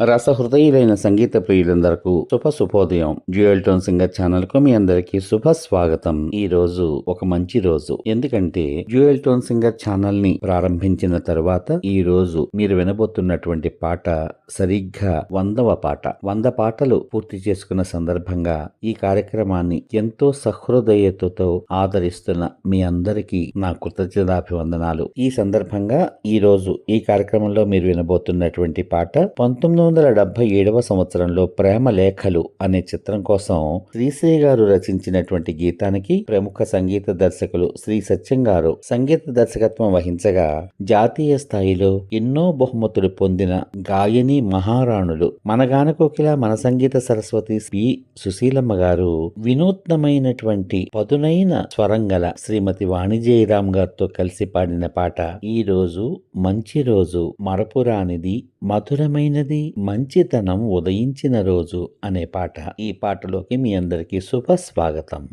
రసహృదయులైన సంగీత ప్రియులందరకు శుభ శుభోదయం. Dual tone singer ఛానల్కు మీ అందరికి శుభ స్వాగతం. ఈ రోజు ఒక మంచి రోజు. ఎందుకంటే డ్యూయల్ టోన్ సింగర్ ఛానల్ని ప్రారంభించిన తర్వాత ఈ రోజు మీరు వినబోతున్నటువంటి పాట సరిగ్గా వందవ పాట. వంద పాటలు పూర్తి చేసుకున్న సందర్భంగా ఈ కార్యక్రమాన్ని ఎంతో సహృదయతతో ఆదరిస్తున్న మీ అందరికీ నా కృతజ్ఞతాభివందనాలు. ఈ సందర్భంగా ఈ రోజు ఈ కార్యక్రమంలో మీరు వినబోతున్నటువంటి పాట పంతొమ్మిది వందల డెబ్బై ఏడవ సంవత్సరంలో ప్రేమ లేఖలు అనే చిత్రం కోసం శ్రీశ్రీ గారు రచించినటువంటి గీతానికి ప్రముఖ సంగీత దర్శకులు శ్రీ సత్యం గారు సంగీత దర్శకత్వం వహించగా జాతీయ స్థాయిలో ఎన్నో బహుమతులు పొందిన గాయని మహారాణులు. మన కోకిల మన సంగీత సరస్వతి పి. సుశీలమ్మ గారు వినూత్నమైనటువంటి పదునైన స్వరం గల శ్రీమతి వాణిజయరామ్ గారితో కలిసి పాడిన పాట ఈ రోజు మంచి రోజు మరపురానిది మధురమైనది మంచితనం ఉదయించిన రోజు అనే పాట ఈ పాటలోకి మీ అందరికీ శుభ స్వాగతం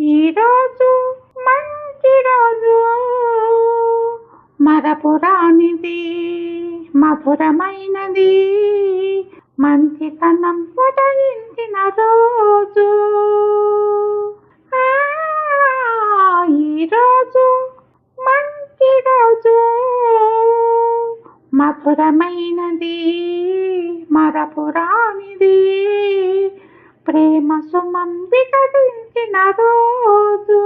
ఈరోజు మంచి రోజు. మరపురానిది మధురమైనది మంచితనం ఉదయించిన రోజు. మధురమైనది మరపురానిది ప్రేమ సుమం వికసించిన రోజు.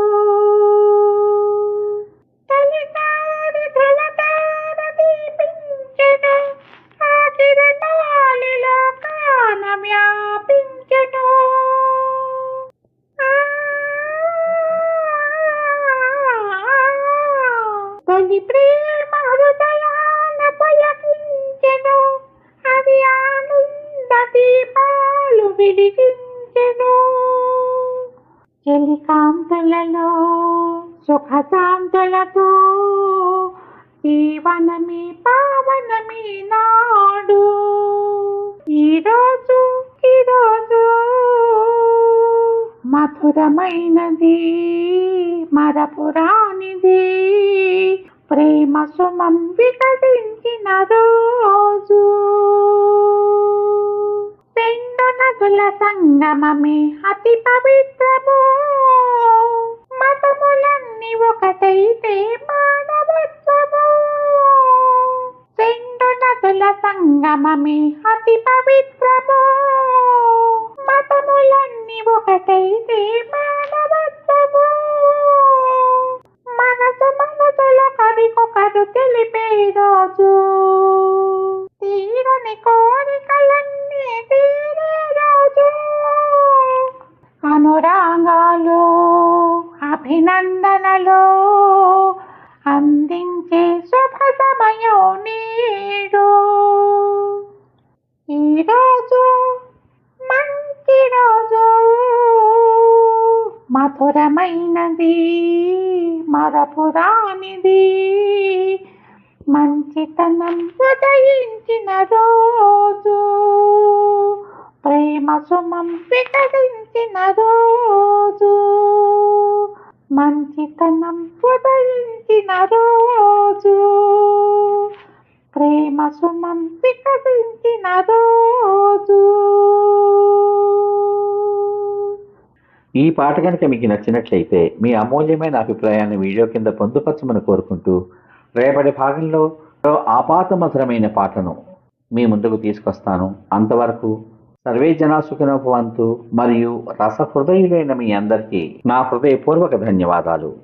తొలిసారి విడిగించెను. వెలిగించెను చెలికాంతులలో సుఖశాంతులతో జీవనమి పావనమి నాడు. ఈరోజు ఈరోజు మధురమైనది మరపురానిది ప్రేమ సుమం వికటించిన రోజు. రెండు సంగమమే అతి పవిత్రము. మతములన్నీ ఒకటైతే మానవత్వము. రెండు నదుల సంగమమే అతి పవిత్రము. మతములన్నీ ఒకటైతే మానవత్వము. మనసు మనసుల కవికొకరు తెలిపే రోజు అనురాగాలు అభినందనలు అందించే శుభ సమయం నీడు ఈరోజు మంచి రోజు. మధురమైనది మరపురానిది మంచితనం ఉదయించిన రోజు. ప్రేమ సుమం పుట్టిన రోజు మంచితనం ఉదయించిన రోజు. ప్రేమ సుమం వికసించిన రోజు. ఈ పాట కనుక మీకు నచ్చినట్లయితే మీ అమూల్యమైన అభిప్రాయాన్ని వీడియో కింద పొందుపరచమని కోరుకుంటూ రేపటి భాగంలో ఆపాత మధురమైన పాటను మీ ముందుకు తీసుకొస్తాను. అంతవరకు సర్వే జనాసుఖినోపవంతు మరియు రసహృదయులైన మీ అందరికీ నా హృదయపూర్వక ధన్యవాదాలు.